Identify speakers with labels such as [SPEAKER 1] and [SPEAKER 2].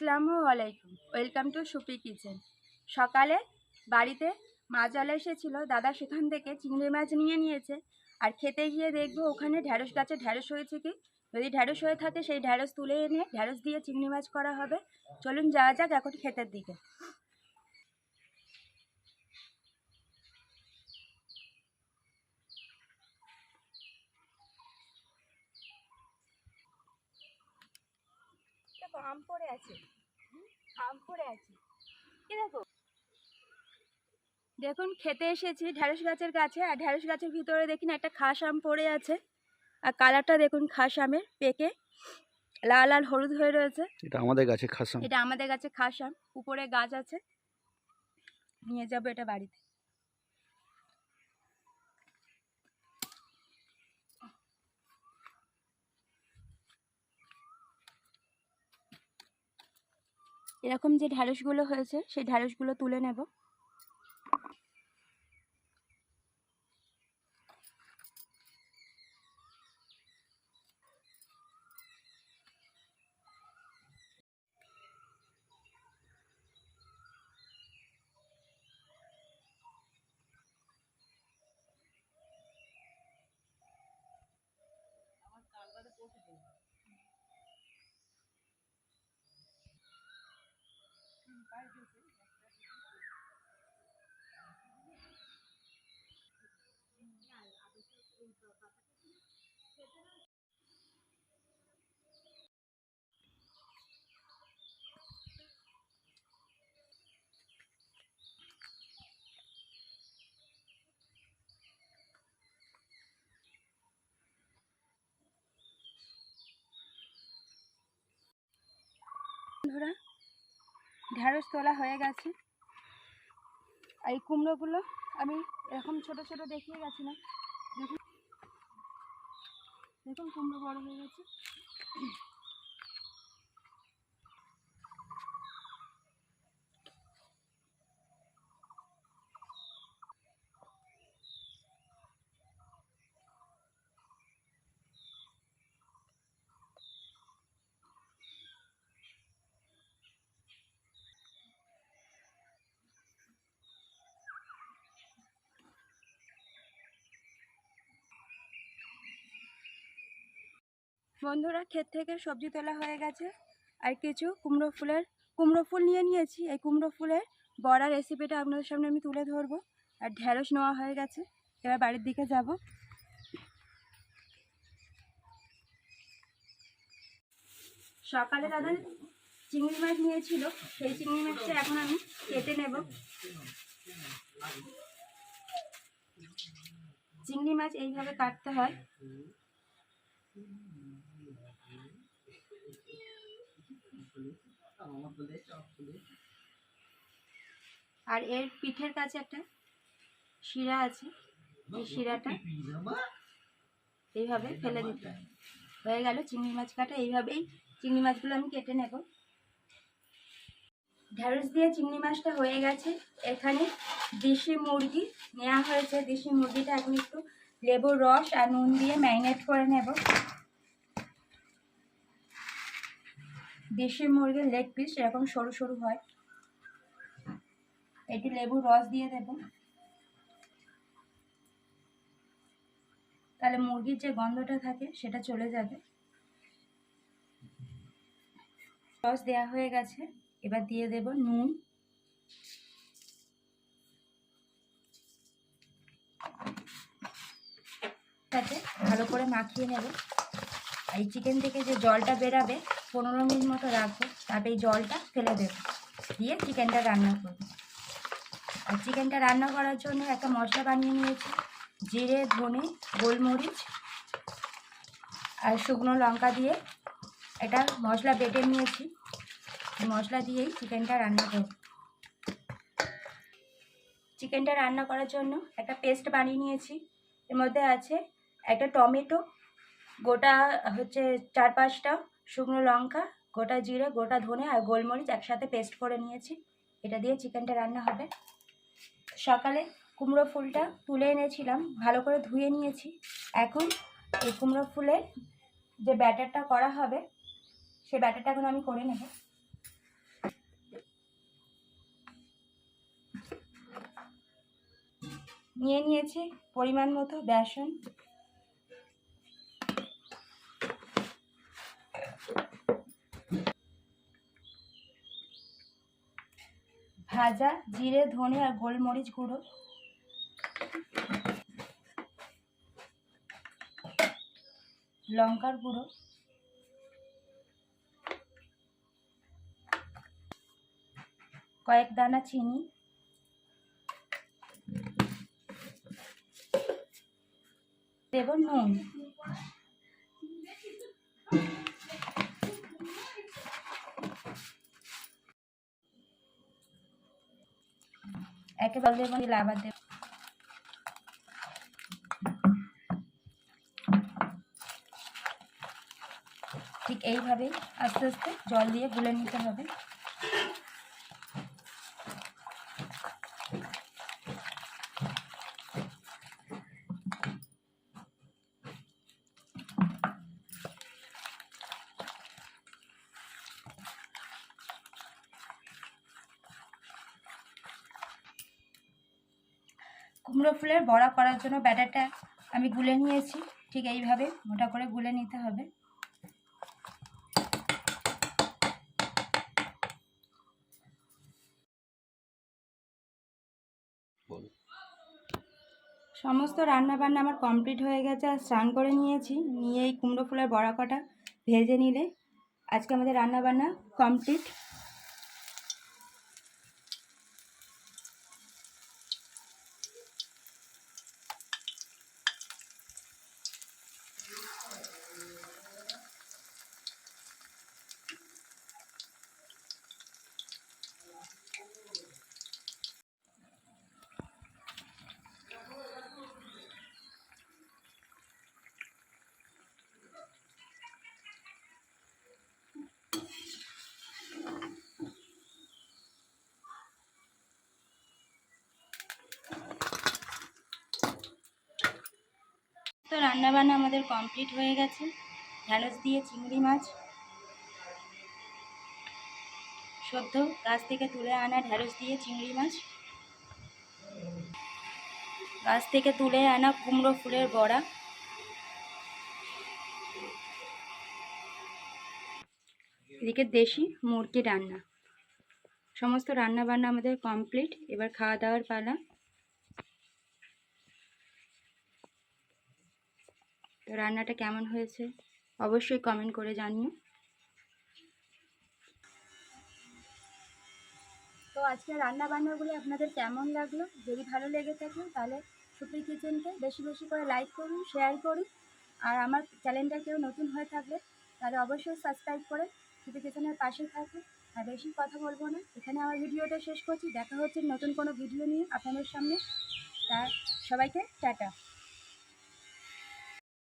[SPEAKER 1] আসসালামু আলাইকুম। Welcome to Supi kitchen. সকালে বাড়িতে মাছ জলে এসেছিল। দাদা সেখান থেকে চিংড়ি মাছ নিয়ে নিয়েছে। আর খেতে গিয়ে দেখব ওখানে ঢ্যাঁড়স গাছে ঢ্যাঁড়স হয়েছে কি? যদি ঢ্যাঁড়স হয়ে থাকে সেই ঢ্যাঁড়স তুলে এনে ঢ্যাঁড়স দিয়ে চিংড়ি মাছ করা হবে। চলুন যাওয়া যাক এখন ক্ষেতের দিকে। দেখো আম পড়ে আছে। আম পড়ে আছে। কি দেখো। দেখুন খেতে এসেছি ঢ্যাঁড়স গাছের কাছে আর ঢ্যাঁড়স গাছের ভিতরে দেখুন একটা খাস আম পড়ে আছে। আর কালারটা দেখুন খাস আমের পেকে। লাল লাল হলুদ হয়ে রয়েছে।
[SPEAKER 2] এটা আমাদের গাছে খাসাম
[SPEAKER 1] এটা আমাদের কাছে খাস আম। উপরে গাছ আছে। নিয়ে যাব এটা বাড়িতে। এরকম যে ঢ্যাঁড়সগুলো হয়েছে সেই ঢ্যাঁড়সগুলো তুলে নেব। বন্ধুরা ঢ্যাঁড়স তোলা হয়ে গেছে। আর এই কুমড়োগুলো আমি এরকম ছোট ছোট দেখিয়ে গেছিলাম। দেখুন দেখুন কুমড়ো বড় হয়ে গেছে। বন্ধুরা, ক্ষেত থেকে সবজি তোলা হয়ে গেছে। আর কিছু কুমড়ো ফুলের, কুমড়ো ফুল নিয়ে নিয়েছি। এই কুমড়ো ফুলের বড়া রেসিপিটা আপনাদের সামনে আমি তুলে ধরবো। আর ঢ্যাঁড়স নেওয়া হয়ে গেছে। এবার বাড়ির দিকে যাব। সকালে দাদা চিংড়ি মাছ নিয়েছিল। সেই চিংড়ি মাছটা এখন আমি কেটে নেব। চিংড়ি মাছ এইভাবে কাটতে হয়। আর এর পিঠের কাছে একটা শিরা আছে এই শিরাটা এইভাবে ফেলে দিতে। হয়। গেল চিংড়ি মাছ কাটা এইভাবেই চিংড়ি মাছগুলো আমি কেটে নেব। ঢ্যাঁড়স দিয়ে চিংড়ি মাছটা হয়ে গেছে। এখানে দেশি মুরগি নেওয়া হয়েছে। দেশি মুরগিটা এখন একটু লেবুর রস আর নুন দিয়ে ম্যারিনেট করে নেব। দেশি মুরগির লেগ পিস এরকম সরু সরু হয়। একটু লেবুর রস দিয়ে দেব। তাহলে মুরগির যে গন্ধটা থাকে সেটা চলে যাবে। রস দেওয়া হয়ে গেছে। এবার দিয়ে দেব নুন। তাতে ভালো করে মাখিয়ে নেব। এই চিকেন থেকে যে জলটা বেরাবে, পনেরো মিনিট মতো রাখব। তারপরে এই জলটা ফেলে দেবো। দিয়ে চিকেনটা রান্না করব। আর চিকেনটা রান্না করার জন্য একটা মশলা বানিয়ে নিয়েছি। জিরে, ধনে, গোলমরিচ আর শুকনো লঙ্কা দিয়ে একটা মশলা বেটে নিয়েছি। মশলা দিয়েই চিকেনটা রান্না করব। চিকেনটা রান্না করার জন্য একটা পেস্ট বানিয়ে নিয়েছি। এর মধ্যে আছে একটা টমেটো গোটা হচ্ছে চার পাঁচটা শুকনো লঙ্কা, গোটা জিরে, গোটা ধনে আর গোলমরিচ একসাথে পেস্ট করে নিয়েছি। এটা দিয়ে চিকেনটা রান্না হবে। সকালে কুমড়ো ফুলটা তুলে এনেছিলাম, ভালো করে ধুয়ে নিয়েছি। এখন এই কুমড়ো ফুলের যে ব্যাটারটা করা হবে, সে ব্যাটারটা এখন আমি করে নেব। নিয়ে নিয়েছি পরিমাণ মতো বেসন ভাজা জিরে ধনে আর গোলমরিচ গুঁড়ো। লঙ্কার গুঁড়ো। কয়েক দানা চিনি। দেব নুন। একেবারে দেবো দিলে আবার দেব। ঠিক এইভাবেই আস্তে আস্তে জল দিয়ে গুলে নিতে হবে। কুমড়ো ফুলের বড়া করার জন্য ব্যাটারটা আমি গুলে নিয়েছি। ঠিক এইভাবে মোটা করে গুলে নিতে হবে। সমস্ত রান্না বান্না আমার কমপ্লিট হয়ে গেছে আর স্নান করে নিয়েছি। নিয়ে এই কুমড়ো ফুলের বড়া কটা ভেজে নিলে আজকে আমাদের রান্না বান্না কমপ্লিট। তো রান্নাবান্না আমাদের কমপ্লিট হয়ে গেছে। ঢ্যাঁড়স দিয়ে চিংড়ি মাছ। সদ্য গাছ থেকে তুলে আনা ঢ্যাঁড়স দিয়ে চিংড়ি মাছ। গাছ থেকে তুলে আনা কুমড়ো ফুলের বড়া। এদিকে দেশি মুরগি রান্না। সমস্ত রান্না বান্না আমাদের কমপ্লিট। এবার খাওয়া দাওয়ার পালা। তো রান্নাটা কেমন হয়েছে অবশ্যই কমেন্ট করে জানিও। তো আজকে রান্না বান্নাগুলো আপনাদের কেমন লাগল? যদি ভালো লেগে থাকে তাহলে সুপ্রি কিচেনকে বেশি বেশি করে লাইক করুন শেয়ার করুন। আর আমার চ্যানেলটা কেউ নতুন হয়ে থাকলে তাহলে অবশ্যই সাবস্ক্রাইব করে সুপ্রি কিচেনের পাশে থাকুন আর বেশি কথা বলব না। এখানে আমার ভিডিওটা শেষ করছি। দেখা হচ্ছে নতুন কোনো ভিডিও নিয়ে আপনাদের সামনে। তা সবাইকে টাটা।